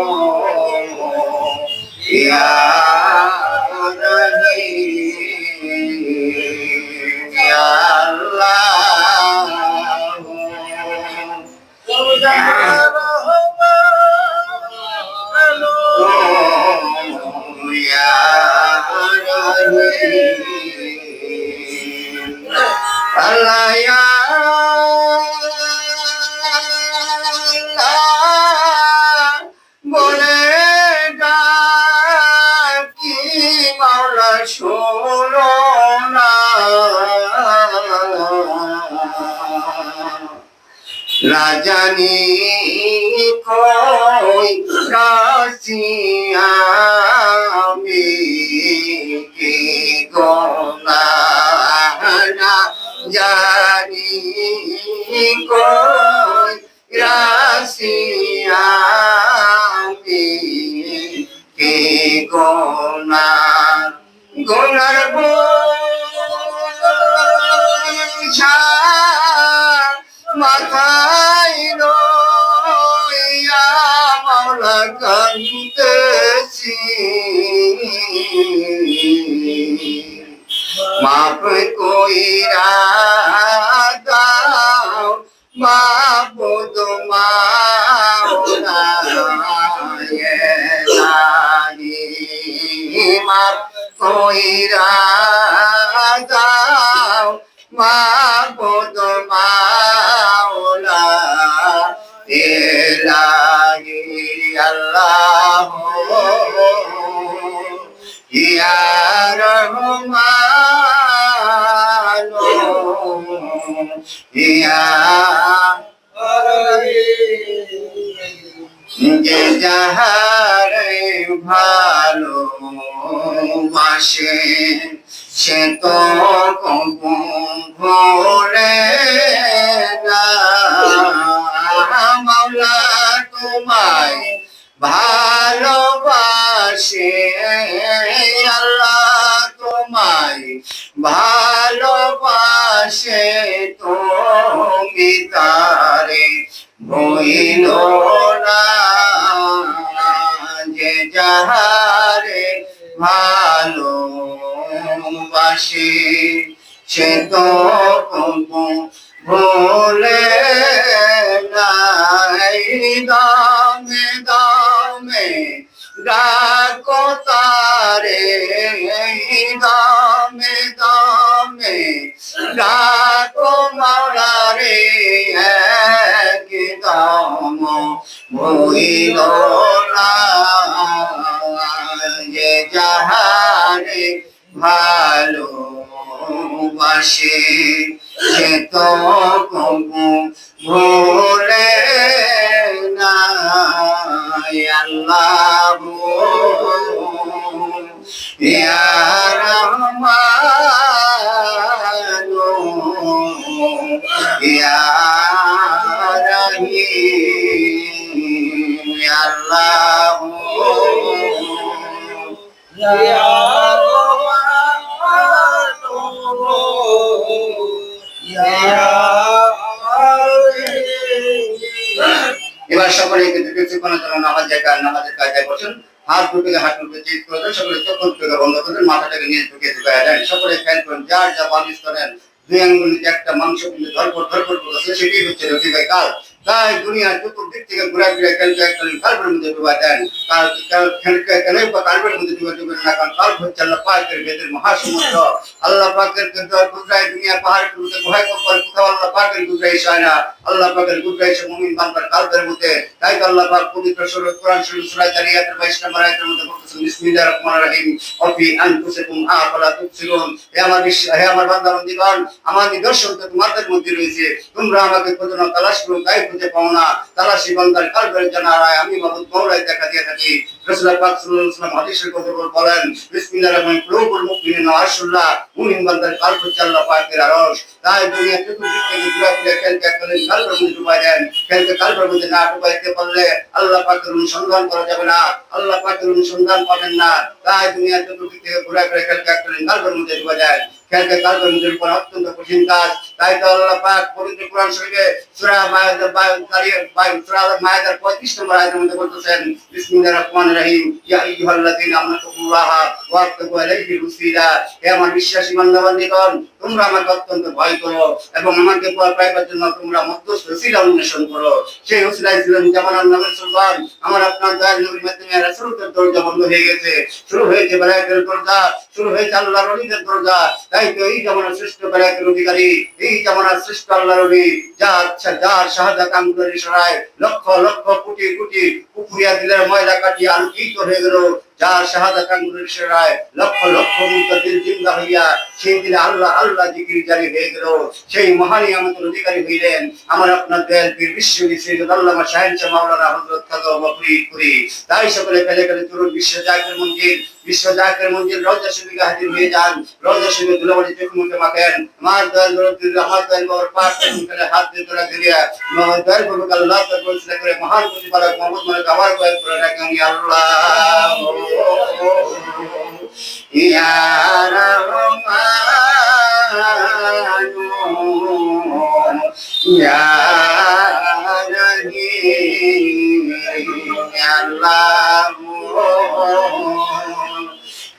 ইয়া না জানি কই রাশিয়া কি গঙ্গা না জানি কই রাশিয়া কি গঙ্গার বোঝা মাথায় রইয়া মাওলা কান্দেছি মাপ কইরা দাও মাবুদ মাওলা মাপ কইরা দাও ইয়া রহমান ইয়া ভালো বাসে সে তো কবু ভালোবাসে তুমি তারে বইল না যে যাহারে ভালোবাসে সে তো ভোলে দামে ডাকো মারারে এক দাম ভইল না। যে যাহারে ভালো বাসে সে তো কবু ভোলে না। আল্লাহ ইয়া রহমান এবার সকলে কিছুক্ষণের জন্য নামাজের কাজ, নামাজের কাজে বসুন। হাত দুটোকে হাত দুটোকে চিট করে দেন, সকলে চোখ বন্ধ করেন মাথাটাকে নিয়ে ঢুকে ঢুকে দেন। সকলে খেয়াল করুন, যার যা বালিশ করেন দুই আঙ্গুল একটা মাংস ধরপর ধরপড় করেছে সেটি হচ্ছে রফিকায় কাল তাই দুনিয়ার চতুর্দিক থেকে ঘুরা ফিরে খেলতে একটা কালবের মধ্যে ডুবা দেন। কাল কেন কালবের মধ্যে ডুবে ডুবে না? কারণ কাল হচ্ছে আল্লাহ পাকের বেদের মহাসমুদ্র আল্লাহ পাকের গুজরাই দুনিয়া পাহাড়ের মধ্যে গুহায় কম্পল কোথাও আল্লাহ পাকের গুজরাই হয় না। আল্লাহ পাকের গুজরাই সে মুমিন বান্দার কালবের মধ্যে। তাই তো আল্লাহ পাক পবিত্র সুরত কোরআন শরীফ, সূরা জারিয়াতের 22 নম্বর আয়াতের মধ্যে বলতেছেন বিসমিল্লাহির রহমানির রহিম। অফি আনফুসিকুম আফালা তুবসিরুন হে আমার হে আমার বান্দা বান্দীগণ আমার নিদর্শন তো তোমাদের মধ্যে রয়েছে। তোমরা আমাকে খোঁজো তালাশ করো, তাই খুঁজে পাও না তালাশি বান্দার কালবের জানারায় আমি মাবুদ মৌলাই দেখা দিয়ে থাকি। রাসূলুল্লাহ পাক বলেন আল্লাহ পাকের আরশ। তাই দুনিয়া থেকে খেলতে কালবের মধ্যে দেন। খেলতে কালবের মধ্যে না পারলে আল্লাহ পাকের অনুসন্ধান করা যাবে না। আল্লাহ পাকের অনুসন্ধান পাবেন না। তাই দুনিয়া চতুর্দিক থেকে ঘুরে ফিরে খেলতে খেলে কালবের মধ্যে ডুবাই দেন। খেয়ালকে কালকর্মীদের উপর অত্যন্ত কঠিন কাজ। তাই তো আল্লাহ পাক পবিত্র কোরআন শরীফে সূরা দাঁড়িয়ে সূরা মায়েদার 35 নম্বর আয়াতের মধ্যে বলতেছেন, বিসমিল্লাহির রহমানির রহিম। ইয়া আইয়ুহাল্লাযীনা আমানুল্লাহ ওয়া তাকু আলাইহি রুসিলা হে আমার বিশ্বাসী বান্দাবান্দিগণ, তোমরা আমাকে অত্যন্ত ভয় করো এবং আমাকে ভয় পাইবার জন্য তোমরা মধ্যস্থ রসিলা অন্বেষণ করো। সেই রসিলাই ছিলেন যেমন নবীর সুলতান, আমার আপনার দয়াল নবীর মাধ্যমে রাসূলের দরজা বন্ধ হয়ে গেছে। শুরু হয়েছে বেলায়েতের দরজা, শুরু হয়েছে আল্লাহর ওলিদের দরজা। তাই তো এই জামানার শ্রেষ্ঠ বেলায়েতের অধিকারী লক্ষ লক্ষ কোটি কোটি পুকুরিয়া দিলের ময়লা কাটিয়ে আলোকিত হয়ে গেল। যার আঙ্গুলের ইশারায় লক্ষ লক্ষ জিন্দা হইয়া সেই দিনে আল্লাহ আল্লাহ জিকির জারি হয়ে গেল। সেই মহানী আমাদের অধিকারী হইলেন আমার আপনার দয়াল পীর বিশ্ব মাওলানা তাই সকলে পেলে বিশ্ব জাকের মন্দির বিশ্ব জাকের মন্দির রওজা শরীফে হয়ে যান। রওজা শরীফে চোখ মুখে মাখেন। আমার দয়াল দরদ আমার দয়াল বাবার পাক করে হাত দিয়ে তোরা দিলিয়া আমার দয়াল আল্লাহ করে মহান প্রতিপালক মোহাম্মদ মানে আমার কয়েক করে আল্লাহ! ইয়া রহমান ইয়া রহিম আল্লাহ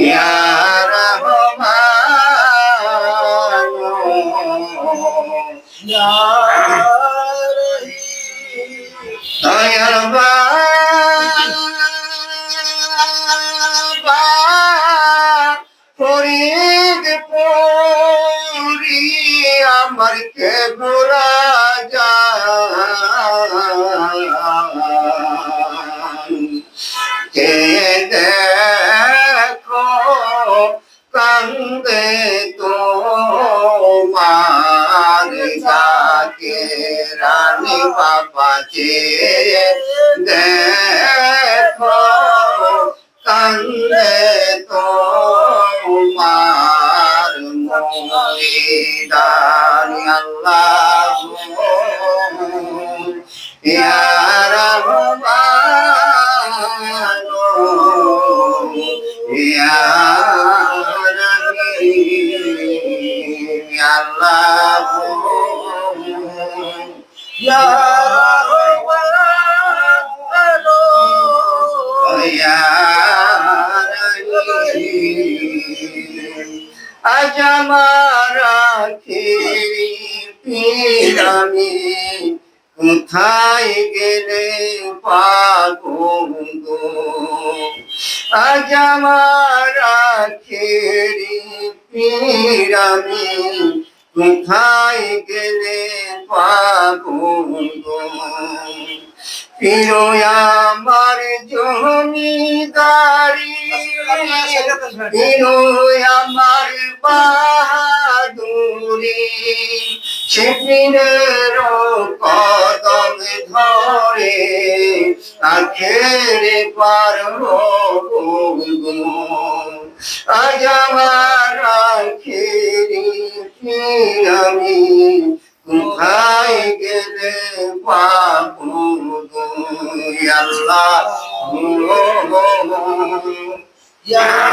ইয়া রহমান আমার কে দেখো কান্দে তো মার যাকে রানী বাবা কে দেখো কান্দে তো আল্লাহ আমার আখেরি পিরামি কোথায় গেলে পাগো আজ আমার আখেরি পিরামি কোথায় গেলে পাগো প্রিয় আমার জমিদারি প্রিয় আমার বাহাদুরি সেদিনের কদম ধরে আখের পার হব আজ আমার Yeah.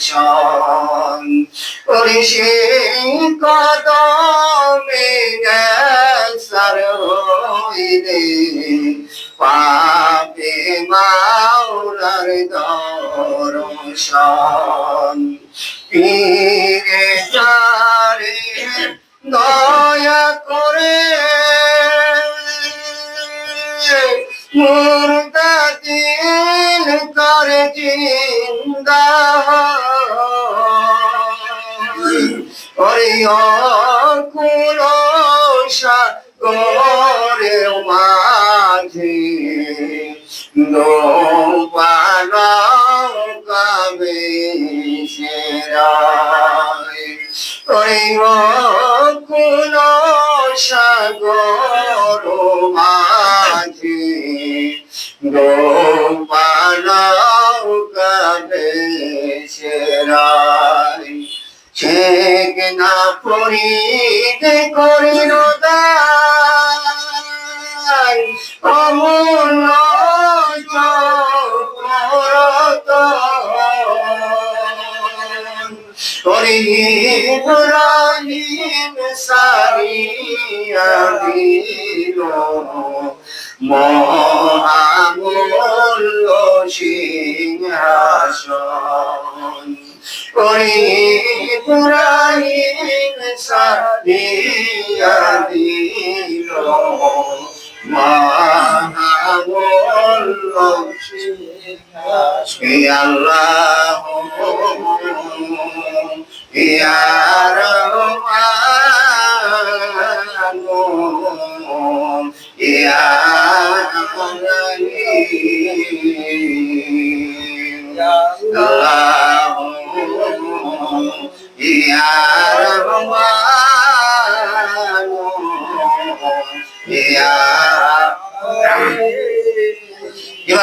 দর্শন ওরে সেই কদমে নেশার হইলে। পাবে মাওলার দর্শন। পীরে যারে না পড়িতে করিল অমূল্য মহামূল্য সিংহাসন। ওই পুরাইন সাদিয়া দিল মহামূল্য হে আল্লাহ। ইয়া রহমান ইয়া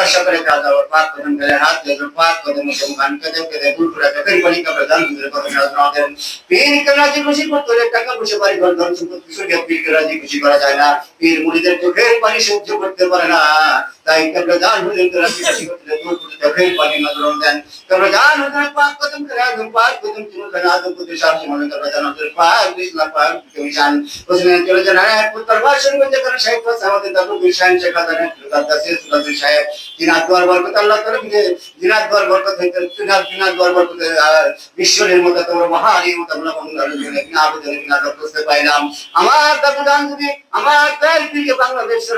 এবার সকলে কাজ আবার পাক কদম করে হাত ধরে পাক কদম মুসলমান গান কদম করে দুপুরা কে কই পানি কাপড় দান ধরে কদম সাজ না দেন পীর কে রাজি খুশি করতে হলে টাকা পয়সা বাড়ি ঘর ধন সম্পত্তি সরিয়ে পীর কে রাজি খুশি করা যায় না পীর মুড়িদের চোখের পানি সহ্য করতে পারে না তাই কাপড় দান হ্যাঁ বরকত বিশ্বের মতো তোমার মহারি মতো পাইলাম আমার দাদু দান আমার তার বাংলাদেশের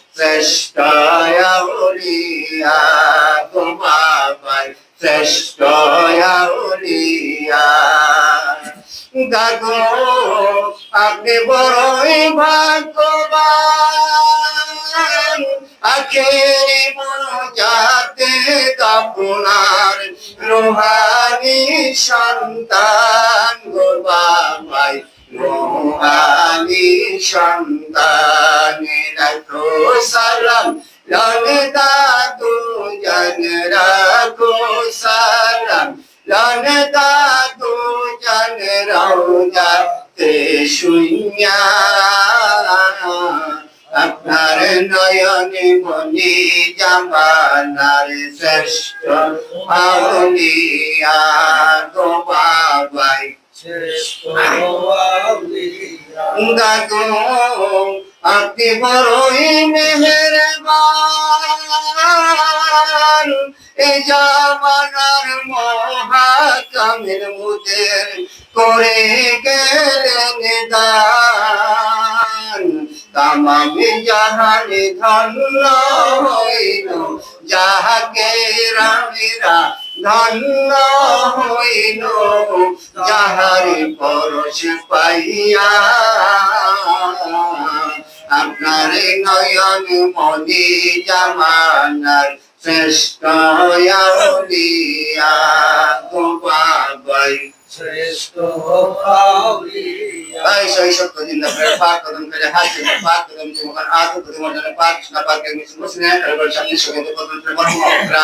শ্রেষ্ঠ আউলিয়া গো বাবাই শ্রেষ্ঠ আউলিয়া দাদু আপনি বড়ই ভাগ্যবান। আখেরি যাতে আপনার রোহানি সন্তান গো বাবাই। রোহানি সন্তান। সালাম। লনে দাদু জন রাখো সালাম। লনে দাদু জন রৌজা তে শুইয়া। আপনার নয়নে মনি জামানার শ্রেষ্ঠ আউলিয়া গো বাবাই। দাদু আপনি বড়ই মেহেরবান। এই জামানার মহাকামের মুদের করে গেলেন দান তামামি জাহানে ধন্য হইল, যাহাকে রামেরা ধন্য হইল যাহারে পরশ পাইয়া আপনার নয়ন মনি জামানার শ্রেষ্ঠ আউলিয়া গো বাবাই শ্রেষ্ঠ সেই সত্য জিন্দা করে পাক কদম করে হাত দিয়ে পাক কদম দিয়ে মহান আদর করে মর্যাদা পাক না পাক করে মিশন মুসলিম কারবার সামনে সঙ্গে কদম করে মরহম আমরা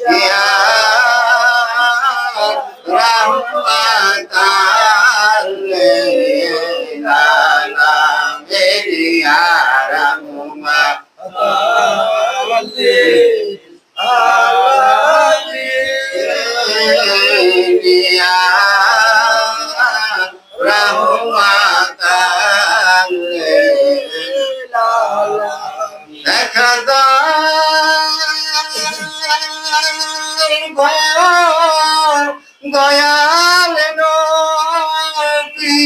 ইয়া রাহমাতাল লিল দয়াল নবী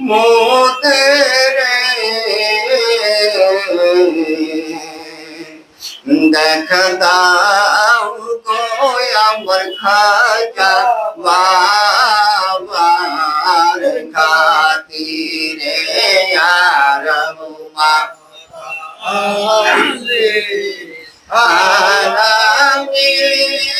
মোদের দেখা দাও গো আমার খাজা বাবার খাতিরে আর মা। আলামিন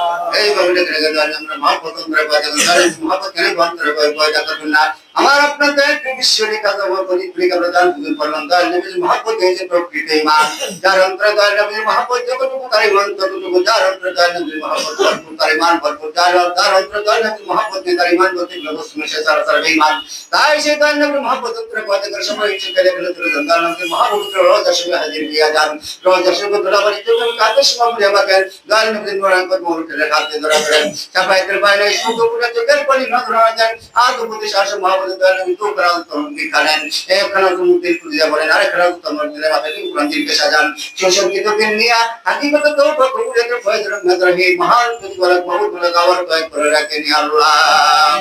রাহমাতাল লিল আলামিন ইয়া রাহমা আলামিন ইয়া রাহমান এইভাবে লেখা গেল আমরা মহাপত করে পয়দা করি মহাপত কেন বন্ধ করে পয়দা করবেন না আমার আপনাদের একটু বিশ্বরী কথা বলি প্রিয় প্রদান দুজন পরম দয়াল নবীর মহাপত হয়েছে প্রকৃতি মা যার অন্তর দয়াল নবীর মহাপত যতটুকু তার মন ততটুকু যার অন্তর দয়াল নবীর মহাপত ভরপুর তার ইমান ভরপুর যার যার অন্তর দয়াল নবীর মহাপত নেই তার ইমান বলতে গেলে সে সারা সারা বেঈমান তাই সেই দয়াল নবীর মহাপত করে পয়দা করে সময় ইচ্ছে করে গেলে তুলে দেন দয়াল নবীর মহাপবিত্র রোজ আসবে হাজির দিয়া যান রোজ আসবে ধরাবাড়ি তুমি কাতে সময় আমাকে দয়াল নবীর মোরাঙ্কত মোহরের হাতে ধরা করেন সাফাইতের বাইরে সুন্দরপুরে চোখের পানি না ধরা যায়। আদমতি শাসন মহাবলী দয়াল নবী তো তরুণ দিখালেন একখানা মুক্তির পূজা বলেন, আরেকখানা তোমার দিলে মাথায় কোরআন দিলকে সাজান। সুসংগীত দিন নিয়া হাকিকত তো প্রভুদের ফয়েজ রহমত রহি মহান প্রতিপালক বহুত বলে গাওয়ার কয়েক করে রাখেন আল্লাহ।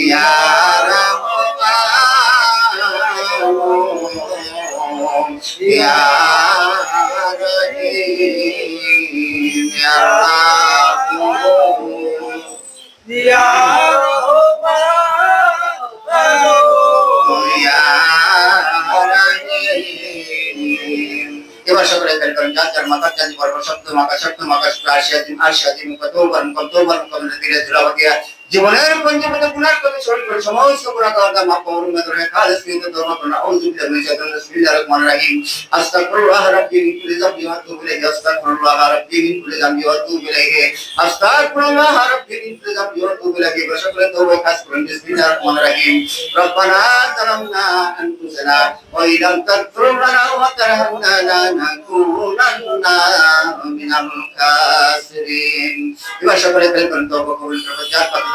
ইয়া রহমান। ইয়া এবার সকলে খেয়াল করেন, যার যার মাথা চাঁদি পর্ব সপ্ত মাকা সপ্ত মাকা শুক্র আশিয়া দিন আশিয়া দিন মুখ তোবার মুখ তোবার মুখ ধীরে ধীরে জীবনের পঞ্চমত গুণার কথা স্মরণ করে সমস্ত গুণা কাওয়ার দাম আপা খালেস কিন্তু ধর্ম করনা আউযু বিল্লাহি মিনাশ শাইতানির বিসমিল্লাহির রহমানির রহিম আস্তাগফিরুল্লাহ রাব্বি মিন কুল্লি যামবি ওয়া আতুবু ইলাইহি আস্তাগফিরুল্লাহ রাব্বি মিন কুল্লি ওয়া আতুবু আস্তাগফিরুল্লাহ রাব্বি মিন কুল্লি যামবি ওয়া আতুবু ইলাইহি। সকলে তওবা খাস করুন বিসমিল্লাহির রহমানির রহিম রব্বানা যালামনা আনফুসানা ওয়া ইলাম তাগফির ওয়া তারহামনা লানাকুনান্না মিনাল খাসিরিন। এবার সকলে খেয়াল করেন তওবা যার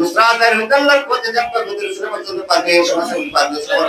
নুসরাতের হুদাল্লার পথে যাত্রা করতে শুরু করতে পারবে সমাজ পারবে সমাজ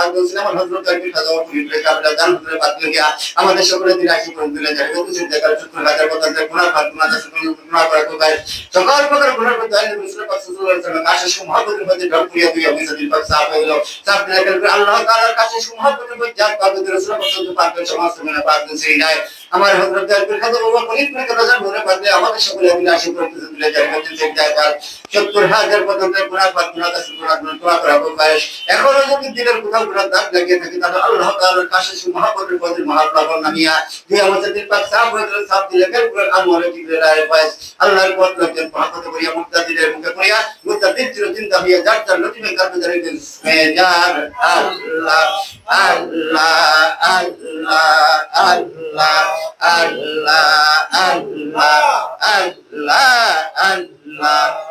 পাগল ছিলাম হজরত তাকে সাজা করিলে কারণে জান হজরত পাগল গিয়া আমাদের সকলে দিন আসি আমার হজরত আমাদের সকলে সত্তর হাজার পর্যন্ত গুণা পাক গুণা গুণা গুণা দোয়া করা বয়স এখনও যদি দিনের কোথাও গুণা দাগ লাগিয়ে থাকে, তাহলে আল্লাহ তাআলার কাছে সু মহাপদের পদের মহাপ্রভু নামিয়া দুই আমাদের দিন পাক সাফ হয়ে গেল সাফ দিলে, কেন করে আমরে দিলে রায় বয়স আল্লাহর পথ লাগছে মহাপদ করিয়া মুক্তা দিলে মুখে করিয়া মুক্তা দিন চির চিন্তা হইয়া যার যার নতুন কার্য ধরে দিন আল্লাহ আল্লাহ আল্লাহ আল্লাহ আল্লাহ আল্লাহ আল্লাহ আল্লাহ আল্লাহ